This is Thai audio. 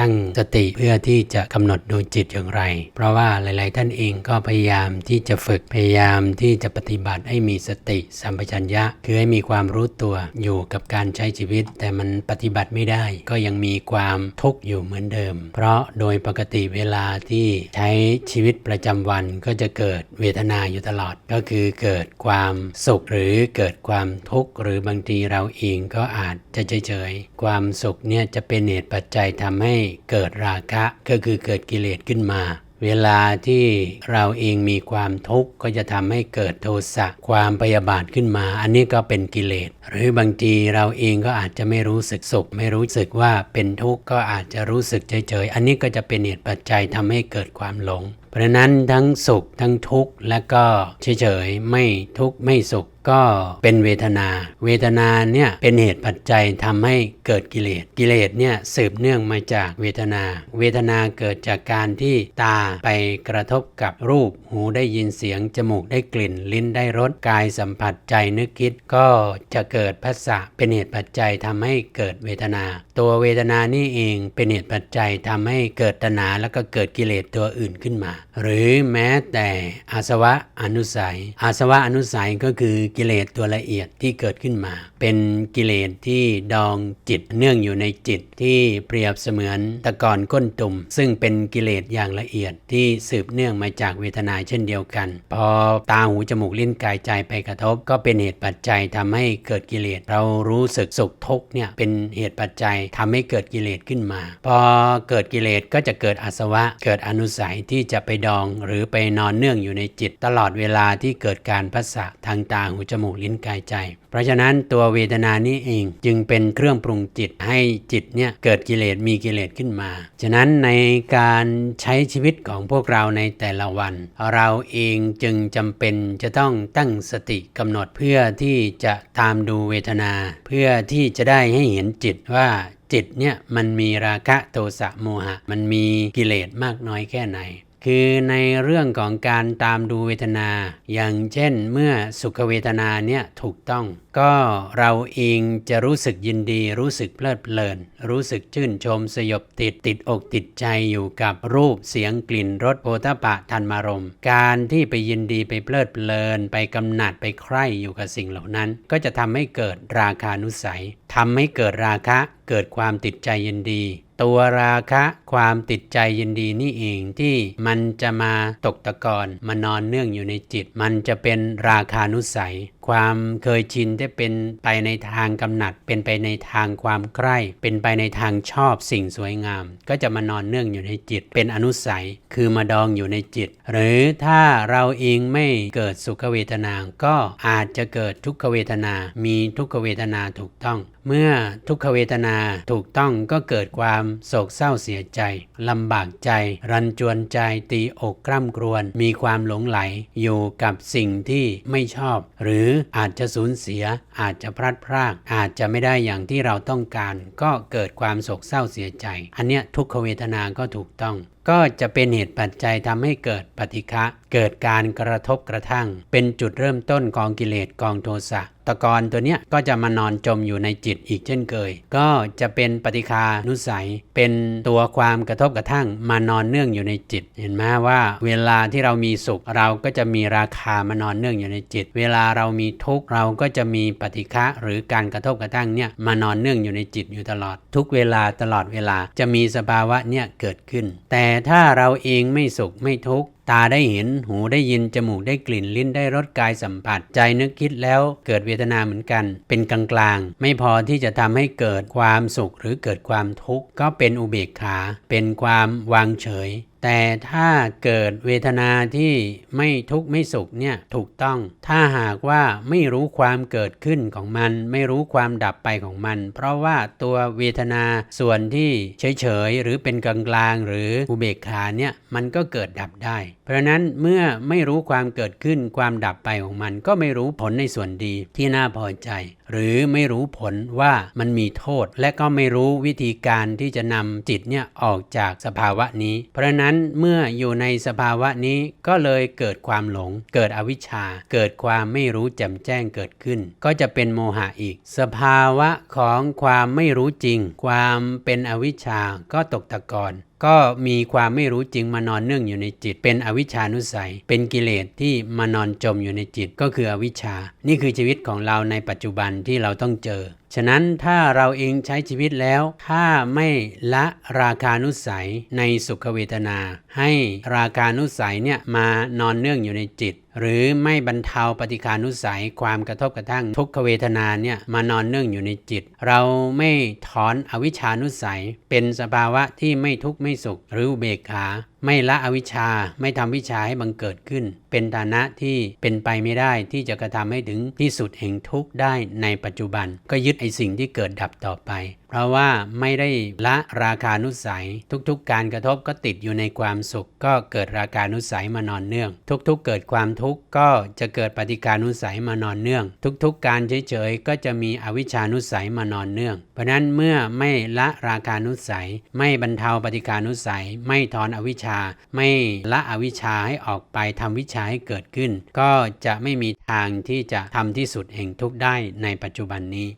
ตั้งสติเพื่อที่จะกำหนดดูจิตอย่างไร เพราะว่าหลาย ๆ ท่านเองก็พยายามที่จะฝึกพยายามที่จะปฏิบัติให้มีสติสัมปชัญญะ คือให้มีความรู้ตัวอยู่กับการใช้ชีวิต แต่มันปฏิบัติไม่ได้ ก็ยังมีความทุกข์อยู่เหมือนเดิม เพราะโดยปกติเวลาที่ใช้ชีวิตประจำวันก็จะเกิดเวทนาอยู่ตลอด ก็คือเกิดความสุขหรือเกิดความทุกข์หรือบางทีเราเองก็อาจจะเฉยๆความสุขเนี่ยจะเป็นเหตุปัจจัยทำให้เกิดราคะก็คือเกิดกิเลสขึ้นมา เวลาที่เราเองมีความทุกข์ก็จะทำให้เกิดโทสะความพยาบาทขึ้นมา อันนี้ก็เป็นกิเลส หรือบางทีเราเองก็อาจจะไม่รู้สึกสุข ไม่รู้สึกว่าเป็นทุกข์ก็อาจจะรู้สึกเฉยๆ อันนี้ก็จะเป็นเหตุปัจจัยทำให้เกิดความหลง เพราะฉะนั้นทั้งสุขทั้งทุกข์และก็เฉยๆไม่ทุกข์ไม่สุข ก็เป็นเวทนา เวทนาเนี่ยเป็นเหตุปัจจัยทำให้เกิดกิเลส กิเลสเนี่ยสืบเนื่องมาจากเวทนา เวทนาเกิดจากการที่ตาไปกระทบกับรูป หูได้ยินเสียง จมูกได้กลิ่น ลิ้นได้รส กายสัมผัส ใจนึกคิด ก็จะเกิดพัสสะเป็นเหตุปัจจัยทำให้เกิดเวทนา ตัวเวทนานี่เองเป็นเหตุปัจจัยทำให้เกิดตนาแล้วก็เกิดกิเลสตัวอื่นขึ้นมา หรือแม้แต่อาสวะอนุสัย อาสวะอนุสัยก็คือกิเลสตัวละเอียดที่เกิดขึ้นมา เป็นกิเลสที่ดองจิตเนื่องอยู่ในจิตที่เปรียบเสมือนตะกอนก้นตุ่ม ซึ่งเป็นกิเลสอย่างละเอียดที่สืบเนื่องมาจากเวทนาเช่นเดียวกัน พอตาหูจมูกลิ้นกายใจไปกระทบ ก็เป็นเหตุปัจจัยทำให้เกิดกิเลส เรารู้สึกสุขทุกเนี่ยเป็นเหตุปัจจัยทำให้เกิดกิเลสขึ้นมา พอเกิดกิเลสก็จะเกิดอาสวะ เกิดอนุสัยที่จะไปดองหรือไปนอนเนื่องอยู่ในจิต ตลอดเวลาที่เกิดการพัสสะทางตาหูจมูกลิ้นกายใจ เพราะฉะนั้นตัวเวทนานี้เองจึงเป็นเครื่องปรุงจิตให้จิตเนี่ยเกิดกิเลสมีกิเลสขึ้นมา ฉะนั้นในการใช้ชีวิตของพวกเราในแต่ละวัน เราเองจึงจำเป็นจะต้องตั้งสติกำหนดเพื่อที่จะตามดูเวทนา เพื่อที่จะได้ให้เห็นจิตว่าจิตเนี่ยมันมีราคะโทสะโมหะ มันมีกิเลสมากน้อยแค่ไหน คือในเรื่องของการตามดูเวทนา อย่างเช่นเมื่อสุขเวทนาเนี่ยถูกต้อง ก็เราเองจะรู้สึกยินดี รู้สึกเพลิดเพลิน รู้สึกชื่นชมสยบติดติดอกติดใจอยู่กับรูปเสียงกลิ่นรสโพธปะธันมารม การที่ไปยินดีไปเพลิดเพลิน ไปกำหนัดไปใคร่อยู่กับสิ่งเหล่านั้น ก็จะทำให้เกิดราคานุสัยทำให้เกิดราคะเกิดความติดใจยินดี ตัวราคะความติดใจยินดีนี่เองที่มันจะมาตกตะกอนมานอนเนื่องอยู่ในจิต มันจะเป็นราคานุสัย ความเคยชินที่เป็นไปในทางกำหนัด เป็นไปในทางความใคร่ เป็นไปในทางชอบสิ่งสวยงาม ก็จะมานอนเนื่องอยู่ในจิต เป็นอนุสัยคือมาดองอยู่ในจิต หรือถ้าเราเองไม่เกิดสุขเวทนา ก็อาจจะเกิดทุกขเวทนา มีทุกขเวทนาถูกต้อง เมื่อทุกขเวทนาถูกต้องก็เกิดความโศกเศร้าเสียใจลำบากใจ รันจวนใจตีอกกล้ำกรวน มีความหลงไหลอยู่กับสิ่งที่ไม่ชอบ หรืออาจจะสูญเสีย อาจจะพลัดพราก อาจจะไม่ได้อย่างที่เราต้องการ ก็เกิดความโศกเศร้าเสียใจ อันเนี้ยทุกขเวทนาก็ถูกต้องก็จะเป็นเหตุปัจจัยทำให้เกิดปฏิฆะ เกิดการกระทบกระทั่ง เป็นจุดเริ่มต้นกองกิเลสกองโทสะ ตะกอนตัวเนี้ยก็จะมานอนจมอยู่ในจิตอีกเช่นเคย ก็จะเป็นปฏิคานุสัย เป็นตัวความกระทบกระทั่งมานอนเนื่องอยู่ในจิต เห็นไหมว่าเวลาที่เรามีสุข เราก็จะมีราคามานอนเนื่องอยู่ในจิต เวลาเรามีทุกข์เราก็จะมีปฏิฆะหรือการกระทบกระทั่งเนี่ยมานอนเนื่องอยู่ในจิตอยู่ตลอด ทุกเวลาตลอดเวลาจะมีสภาวะเนี่ยเกิดขึ้น แต่ถ้าเราเองไม่สุขไม่ทุกข์ ตาได้เห็น หูได้ยิน จมูกได้กลิ่น ลิ้นได้รส กายสัมผัส ใจนึกคิดแล้วเกิดเวทนาเหมือนกัน เป็นกลางกลางไม่พอที่จะทำให้เกิดความสุขหรือเกิดความทุกข์ ก็เป็นอุเบกขา เป็นความวางเฉยแต่ถ้าเกิดเวทนาที่ไม่ทุกข์ไม่สุขเนี่ยถูกต้อง ถ้าหากว่าไม่รู้ความเกิดขึ้นของมัน ไม่รู้ความดับไปของมัน เพราะว่าตัวเวทนาส่วนที่เฉยๆหรือเป็นกลางๆหรืออุเบกขาเนี่ยมันก็เกิดดับได้ เพราะนั้นเมื่อไม่รู้ความเกิดขึ้นความดับไปของมัน ก็ไม่รู้ผลในส่วนดีที่น่าพอใจ หรือไม่รู้ผลว่ามันมีโทษ และก็ไม่รู้วิธีการที่จะนำจิตเนี่ยออกจากสภาวะนี้ เพราะฉะนั้นเมื่ออยู่ในสภาวะนี้ก็เลยเกิดความหลง เกิดอวิชชา เกิดความไม่รู้แจ่มแจ้งเกิดขึ้น ก็จะเป็นโมหะอีก สภาวะของความไม่รู้จริง ความเป็นอวิชชาก็ตกตะกอน ก็มีความไม่รู้จริงมานอนเนื่องอยู่ในจิต เป็นอวิชานุสัย เป็นกิเลสที่มานอนจมอยู่ในจิตก็คืออวิชชา นี่คือชีวิตของเราในปัจจุบันที่เราต้องเจอ ฉะนั้นถ้าเราเองใช้ชีวิตแล้ว ถ้าไม่ละราคานุสัยในสุขเวทนา ให้ราคานุสัยเนี่ยมานอนเนื่องอยู่ในจิตหรือไม่บรรเทาปฏิคานุสัยความกระทบกระทั่งทุกขเวทนาเนี่ยมานอนเนื่องอยู่ในจิต เราไม่ถอนอวิชานุสัย เป็นสภาวะที่ไม่ทุกข์ไม่สุขหรือเบกขาไม่ละอวิชชาไม่ทำวิชาให้บังเกิดขึ้น เป็นฐานะที่เป็นไปไม่ได้ที่จะกระทำให้ถึงที่สุดแห่งทุกข์ได้ในปัจจุบัน ก็ยึดไอสิ่งที่เกิดดับต่อไป เพราะว่าไม่ได้ละราคานุสัย ทุกๆ การกระทบก็ติดอยู่ในความสุข ก็เกิดราคานุสัยมานอนเนื่อง ทุกๆ เกิดความทุกข์ก็จะเกิดปฏิการนุสัยมานอนเนื่อง ทุกๆ การเฉยๆก็จะมีอวิชานุสัยมานอนเนื่อง เพราะนั้นเมื่อไม่ละราคานุสัย ไม่บรรเทาปฏิการนุสัย ไม่ถอนอวิชชา ไม่ละอวิชชาให้ออกไปทำวิชาให้เกิดขึ้น ก็จะไม่มีทางที่จะทำที่สุดแห่งทุกข์ได้ในปัจจุบันนี้